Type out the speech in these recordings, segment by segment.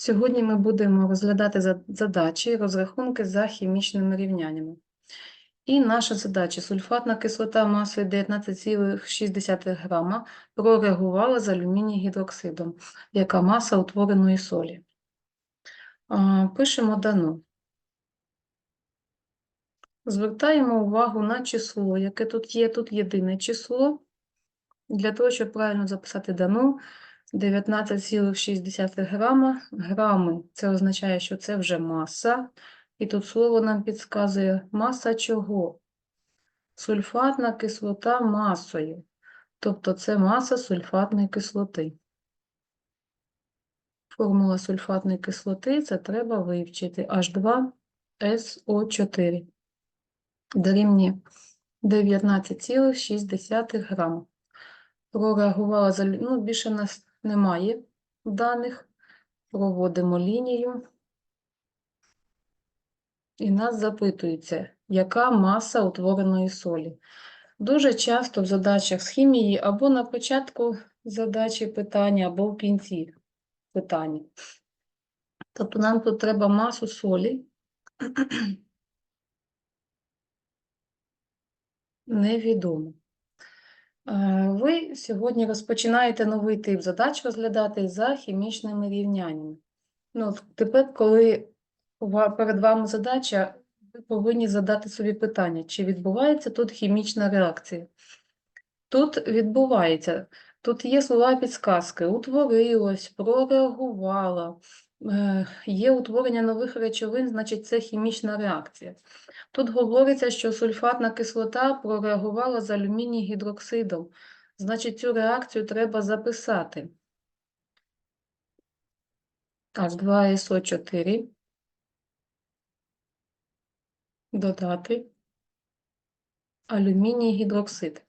Сьогодні ми будемо розглядати задачі, розрахунки за хімічними рівняннями. І наша задача сульфатна кислота масою 19,6 грама прореагувала з алюміній гідроксидом, яка маса утвореної солі. Пишемо дано. Звертаємо увагу на число, яке тут є. Тут єдине число. Для того, щоб правильно записати дано, 19,6 грама. Грами – це означає, що це вже маса. І тут слово нам підказує маса чого? Сульфатна кислота масою. Тобто це маса сульфатної кислоти. Формула сульфатної кислоти це треба вивчити. H2SO4 дорівнює 19,6 грама. Прореагувала ну, більше в нас немає даних. Проводимо лінію. І нас запитується, яка маса утвореної солі. Дуже часто в задачах з хімії або на початку задачі питання, або в кінці питання. Тобто нам тут треба масу солі. Невідомо. Е, Ви сьогодні розпочинаєте новий тип задач розглядати за хімічними рівняннями. Ну, тепер, коли перед вами задача, ви повинні задати собі питання, чи відбувається тут хімічна реакція. Тут відбувається, тут є слова підсказки, утворилось, прореагувала, є утворення нових речовин, значить це хімічна реакція. Тут говориться, що сульфатна кислота прореагувала з алюміній гідроксидом, значить цю реакцію треба записати. H2SO4 додати алюміній гідроксид.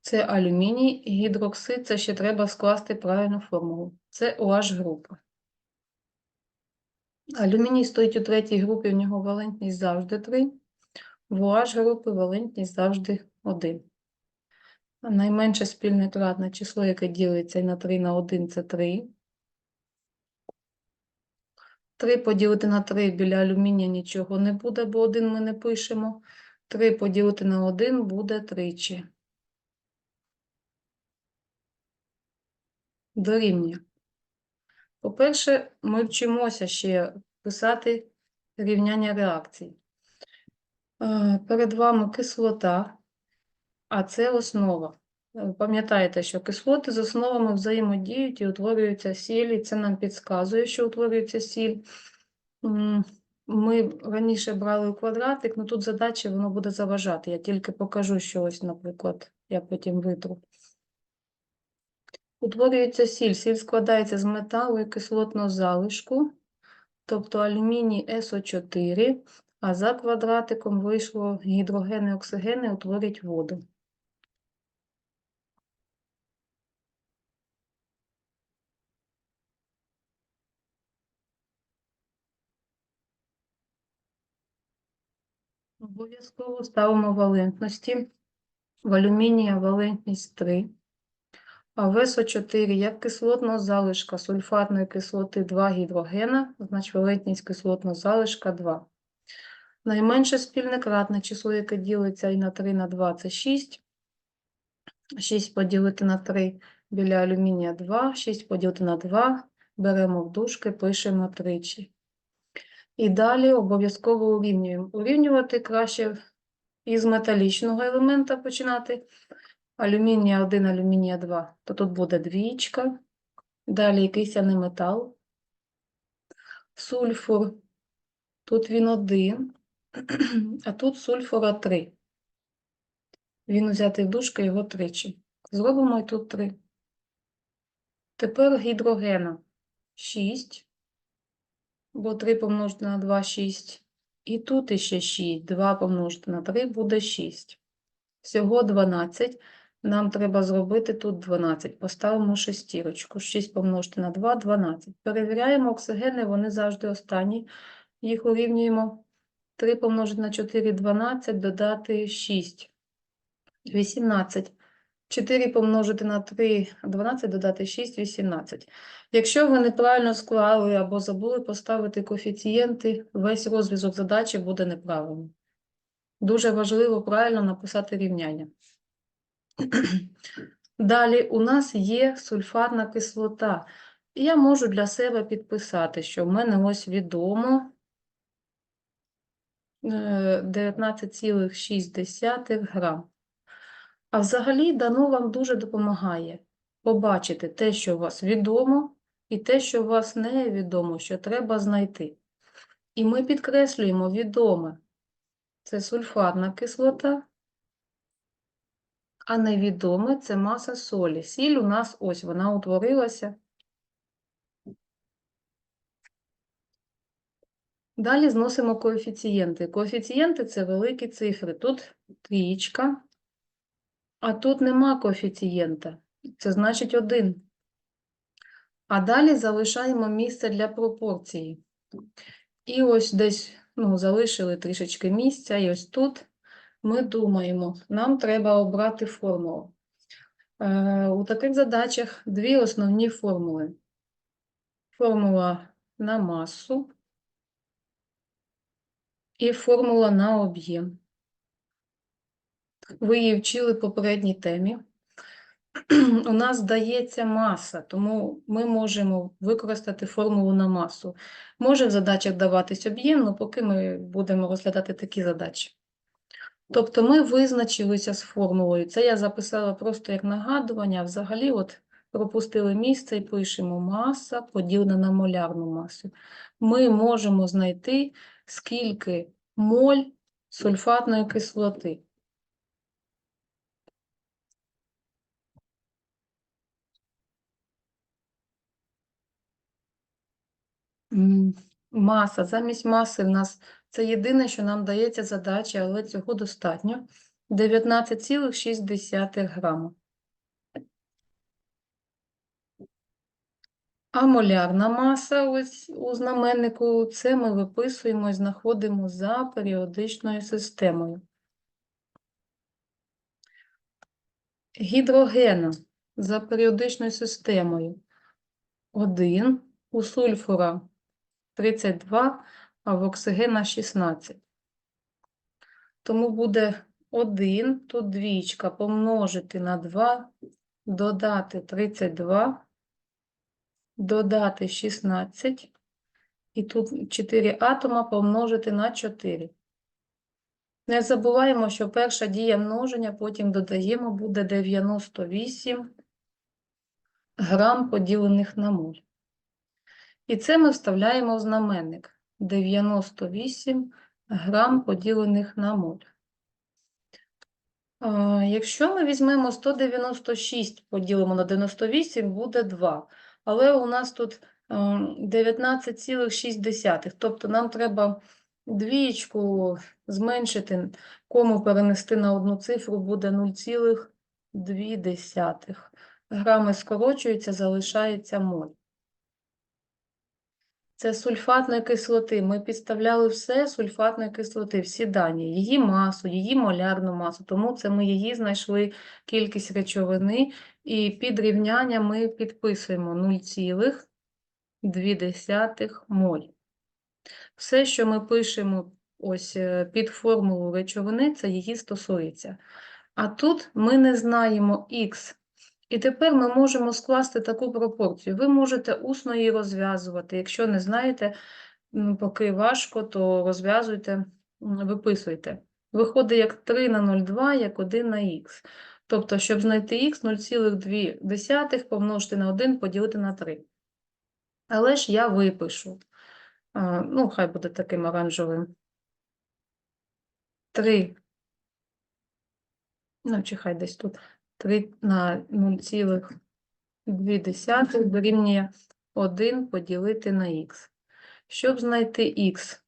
Це алюміній гідроксид, це ще треба скласти правильну формулу. Це OH група. Алюміній стоїть у третій групі, в нього валентність завжди 3. В OH групи валентність завжди 1. Найменше спільне кратне число, яке ділиться на 3 на 1, це 3. 3 поділити на 3 біля алюмінія нічого не буде, бо 1 ми не пишемо. 3 поділити на 1 буде тричі. Дорівнює. По-перше, ми вчимося ще писати рівняння реакцій. Е, Перед вами кислота, а це основа. Е, Пам'ятаєте, що кислоти з основами взаємодіють і утворюються сіль, і це нам підказує, що утворюється сіль. Ми раніше брали у квадратик, але тут задача воно буде заважати. Я тільки покажу, що ось, наприклад, я потім витру. Утворюється сіль. Сіль складається з металу і кислотного залишку, тобто алюміній СО4, а за квадратиком вийшло гідрогени, оксигени утворять воду. Обов'язково ставимо валентності. В алюмінія валентність 3. А в СО4 як кислотного залишка сульфатної кислоти 2 гідрогена, значить валентність кислотного залишка 2. Найменше спільне кратне число, яке ділиться і на 3 на 2, це 6. 6 поділити на 3 біля алюмінія 2, 6 поділити на 2, беремо в дужки, пишемо тричі. І далі обов'язково урівнюємо. Урівнювати краще із металічного елемента починати. Алюмінія 1, алюмінія 2, то тут буде двічка. Далі якийсь неметал. Сульфур. Тут він 1, а тут сульфура 3. Він взяти в дужки його тричі. Зробимо і тут 3. Тепер гідрогена 6, бо 3 помножити на 2 – 6. І тут іще 6. 2 помножити на 3 буде 6. Всього 12. Нам треба зробити тут 12. Поставимо шестірочку. 6 помножити на 2 – 12. Перевіряємо оксигени, вони завжди останні. Їх урівнюємо. 3 помножити на 4 – 12, додати 6. 18. 4 помножити на 3, 12, додати 6, 18. Якщо ви неправильно склали або забули поставити коефіцієнти, весь розв'язок задачі буде неправильним. Дуже важливо правильно написати рівняння. Далі у нас є сульфатна кислота. Я можу для себе підписати, що в мене ось відомо е, 19,6 грам. А взагалі дано вам дуже допомагає побачити те, що у вас відомо, і те, що у вас невідомо, що треба знайти. І ми підкреслюємо відоме. Це сульфатна кислота, а невідоме це маса солі. Сіль у нас ось вона утворилася. Далі зносимо коефіцієнти. Коефіцієнти це великі цифри. Тут трієчка, а тут нема коефіцієнта. Це значить 1. А далі залишаємо місце для пропорції. І ось десь ну, залишили трішечки місця, і ось тут ми думаємо, нам треба обрати формулу. Е, у таких задачах дві основні формули. Формула на масу і формула на об'єм. Ви її вчили в попередній темі. У нас дається маса, тому ми можемо використати формулу на масу. Може в задачах даватись об'єм, але поки ми будемо розглядати такі задачі. Тобто ми визначилися з формулою. Це я записала просто як нагадування, взагалі от пропустили місце і пишемо маса поділена на молярну масу. Ми можемо знайти, скільки моль сульфатної кислоти. Маса. Замість маси в нас це єдине, що нам дається задача, але цього достатньо. 19,6 грама. А молярна маса ось у знаменнику це ми виписуємо і знаходимо за періодичною системою. Гідрогена за періодичною системою 1, у сульфура 32, а в оксигена 16. Тому буде 1, тут двічка помножити на 2, додати 32, додати 16, і тут 4 атома помножити на 4. Не забуваємо, що перша дія множення, потім додаємо, буде 98 грам поділених на моль. І це ми вставляємо в знаменник 98 грам поділених на моль. Якщо ми візьмемо 196 поділимо на 98, буде 2. Але у нас тут е, 19,6, тобто нам треба двієчку зменшити, кому перенести на одну цифру буде 0,2. Грами скорочуються, залишається моль. Це сульфатної кислоти. Ми підставляли все сульфатної кислоти, всі дані, її масу, її молярну масу. Тому це ми її знайшли кількість речовини, і під рівняння ми підписуємо 0,2 моль. Все, що ми пишемо ось е, під формулу речовини, це її стосується. А тут ми не знаємо х. І тепер ми можемо скласти таку пропорцію. Ви можете усно її розв'язувати. Якщо не знаєте, поки важко, то розв'язуйте, виписуйте. Виходить як 3 на 0,2, як 1 на х. Тобто, щоб знайти х, 0,2 помножити на 1, поділити на 3. Але ж я випишу. Ну, хай буде таким оранжевим. 3. Ну, чи хай десь тут. 3 на 0,2 дорівнює 1 поділити на х. Щоб знайти х,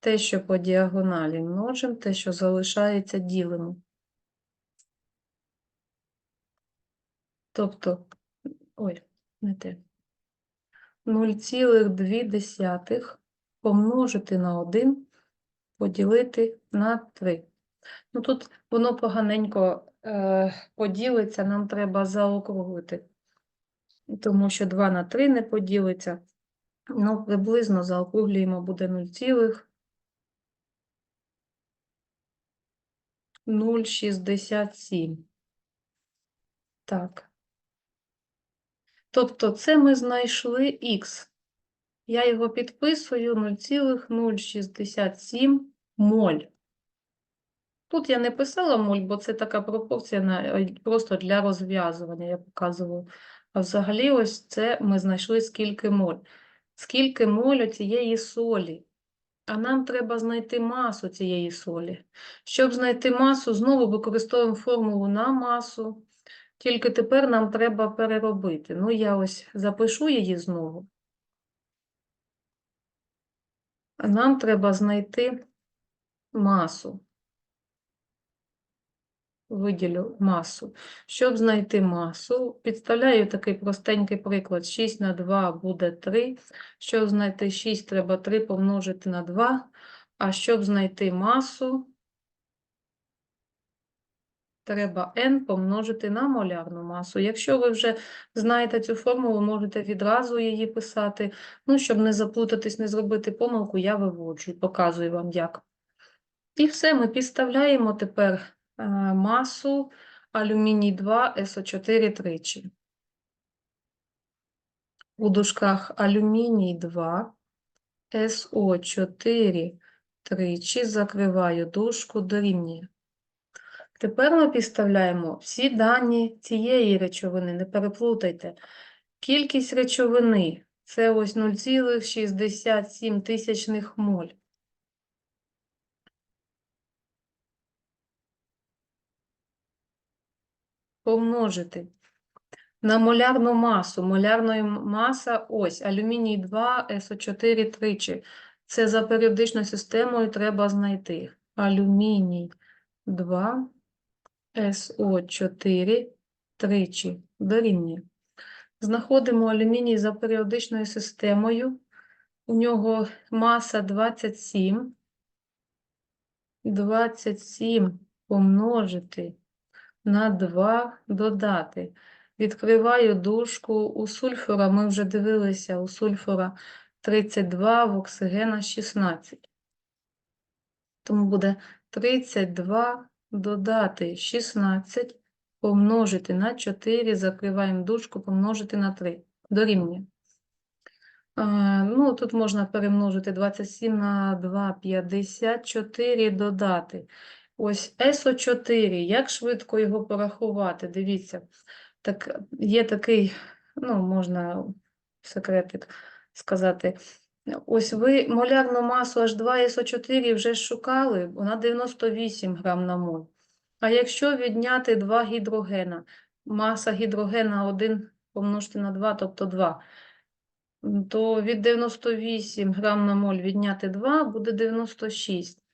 те, що по діагоналі множимо, те, що залишається, ділимо. Тобто, ой, не те. 0,2 помножити на 1 поділити на 3. Ну, тут воно поганенько поділиться, нам треба заокруглити. Тому що 2 на 3 не поділиться. Ну, приблизно заокруглюємо буде 0 цілих 0,67. Так. Тобто це ми знайшли х. Я його підписую 0,067 моль. Тут я не писала моль, бо це така пропорція на, е, просто для розв'язування, я показувала. А взагалі ось це ми знайшли скільки моль. Скільки моль цієї солі. А нам треба знайти масу цієї солі. Щоб знайти масу, знову використовуємо формулу на масу. Тільки тепер нам треба переробити. Ну, я ось запишу її знову. Нам треба знайти масу. Виділю масу. Щоб знайти масу, підставляю такий простенький приклад. 6 на 2 буде 3. Щоб знайти 6, треба 3 помножити на 2. А щоб знайти масу, треба n помножити на молярну масу. Якщо ви вже знаєте цю формулу, можете відразу її писати. Ну, щоб не заплутатись, не зробити помилку, я виводжу показую вам як. І все, ми підставляємо тепер масу алюміній 2 СО4 тричі. У дужках алюміній 2 СО4 тричі закриваю дужку дорівнює. Тепер ми підставляємо всі дані цієї речовини, не переплутайте. Кількість речовини це ось 0,67 тисячних моль. Помножити на молярну масу. Молярна маса ось алюміній 2, СО4 тричі. Це за періодичною системою треба знайти. Алюміній 2, СО4 тричі дорівнює. Знаходимо алюміній за періодичною системою. У нього маса 27. 27 помножити на 2 додати. Відкриваю дужку. У сульфура ми вже дивилися, у сульфура 32, в оксигена 16. Тому буде 32 додати 16, помножити на 4, закриваємо дужку, помножити на 3. Дорівнює. Е, Ну, тут можна перемножити 27 на 2, 54 додати. Ось СО4, як швидко його порахувати? Дивіться, так, є такий, ну, можна секретик сказати. Ось ви молярну масу H2SO4 вже шукали, вона 98 грам на моль. А якщо відняти 2 гідрогена, маса гідрогена 1 помножити на 2, тобто 2, то від 98 грам на моль відняти 2 буде 96.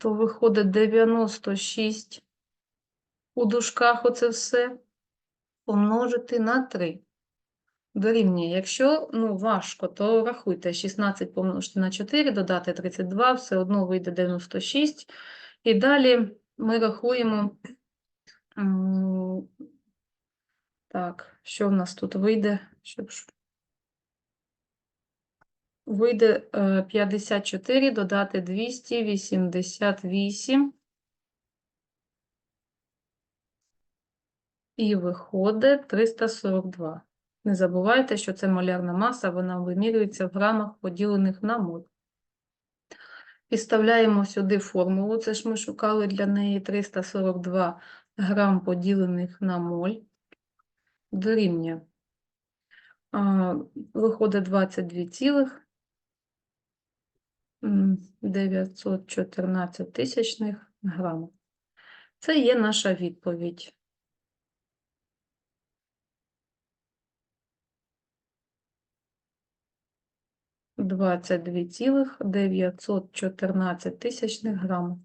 То виходить 96 у дужках оце все помножити на 3. Дорівнює. Якщо ну, важко, то рахуйте 16 помножити на 4, додати 32, все одно вийде 96. І далі ми рахуємо. Так, що в нас тут вийде? Щоб... Вийде е, 54, додати 288. І виходить 342. Не забувайте, що це молярна маса, вона вимірюється в грамах, поділених на моль. Підставляємо сюди формулу, це ж ми шукали для неї 342 грам поділених на моль. Дорівнює. Виходить 22 цілих м, 914 тисячних грамів Це є наша відповідь. Двадцять дві цілих дев'ятсот чотирнадцять тисячних грамів.